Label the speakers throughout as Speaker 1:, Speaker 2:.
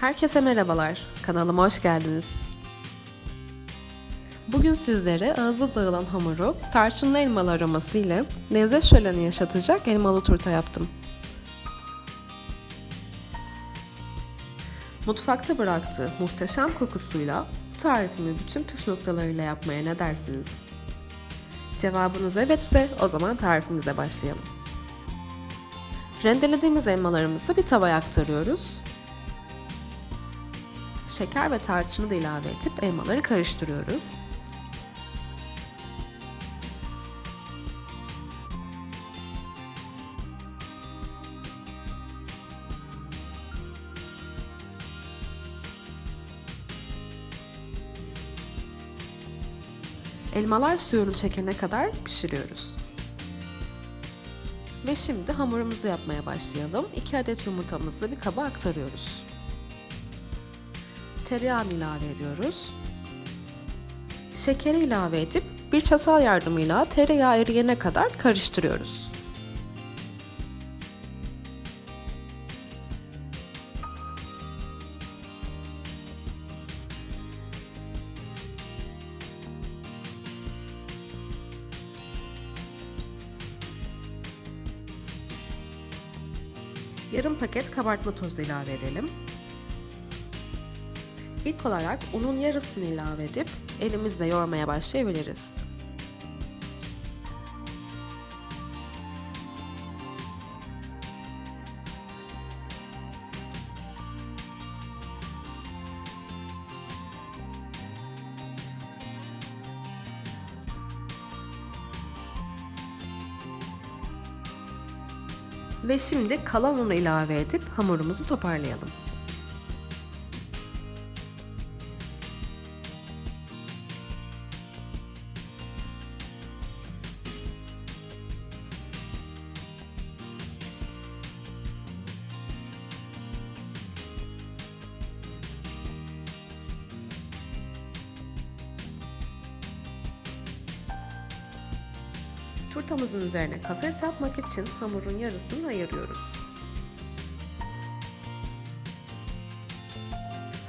Speaker 1: Herkese merhabalar. Kanalıma hoş geldiniz. Bugün sizlere ağızda dağılan hamuru tarçınlı elmalı aroması ile lezzet şöleni yaşatacak elmalı turta yaptım. Mutfakta bıraktığı muhteşem kokusuyla bu tarifimi bütün püf noktalarıyla yapmaya ne dersiniz? Cevabınız evetse o zaman tarifimize başlayalım. Rendelediğimiz elmalarımızı bir tavaya aktarıyoruz. Şeker ve tarçını da ilave edip elmaları karıştırıyoruz. Elmalar suyunu çekene kadar pişiriyoruz. Ve şimdi hamurumuzu yapmaya başlayalım. 2 adet yumurtamızı bir kaba aktarıyoruz. Tereyağını ilave ediyoruz. Şekeri ilave edip bir çatal yardımıyla tereyağı eriyene kadar karıştırıyoruz. Yarım paket kabartma tozu ilave edelim. İlk olarak unun yarısını ilave edip elimizle yoğurmaya başlayabiliriz. Ve şimdi kalan unu ilave edip hamurumuzu toparlayalım. Turtamızın üzerine kafes yapmak için hamurun yarısını ayırıyoruz.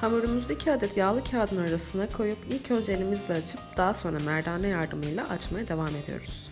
Speaker 1: Hamurumuzu 2 adet yağlı kağıdın arasına koyup ilk önce elimizle açıp daha sonra merdane yardımıyla açmaya devam ediyoruz.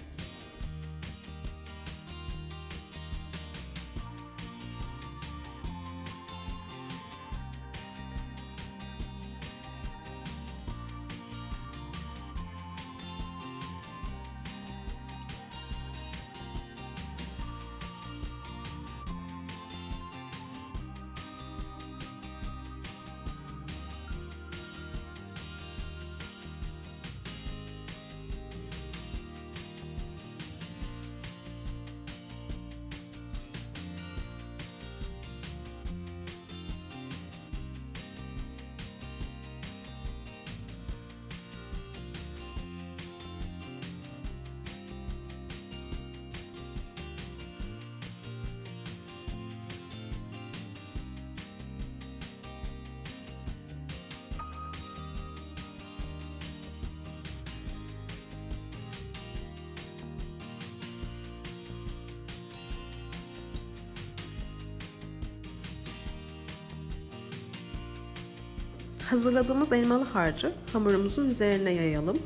Speaker 1: Hazırladığımız elmalı harcı hamurumuzun üzerine yayalım.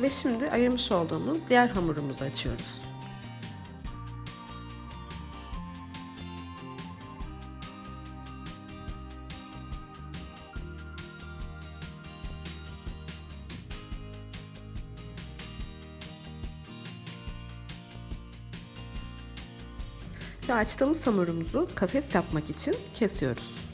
Speaker 1: Ve şimdi ayırmış olduğumuz diğer hamurumuzu açıyoruz. Açtığımız hamurumuzu kafes yapmak için kesiyoruz.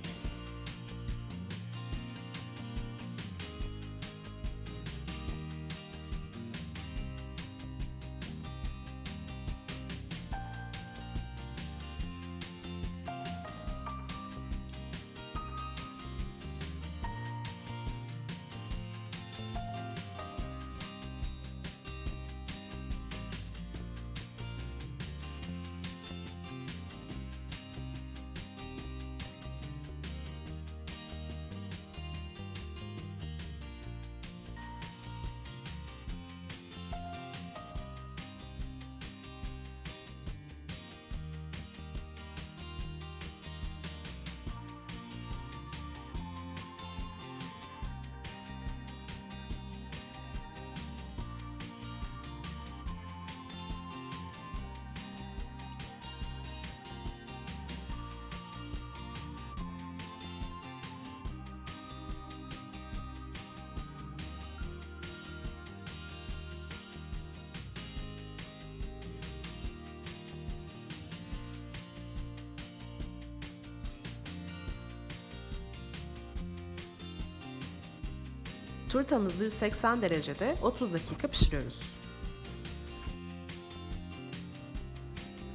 Speaker 1: Turtamızı 180 derecede 30 dakika pişiriyoruz.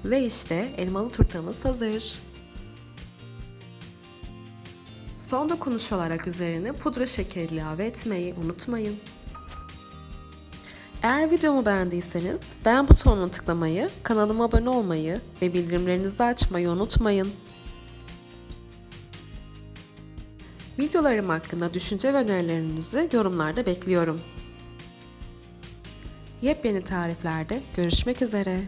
Speaker 1: Ve işte elmalı turtamız hazır. Son dokunuş olarak üzerine pudra şekeri ilave etmeyi unutmayın. Eğer videomu beğendiyseniz beğen butonuna tıklamayı, kanalıma abone olmayı ve bildirimlerinizi açmayı unutmayın. Videolarım hakkında düşünce ve önerilerinizi yorumlarda bekliyorum. Yepyeni tariflerde görüşmek üzere.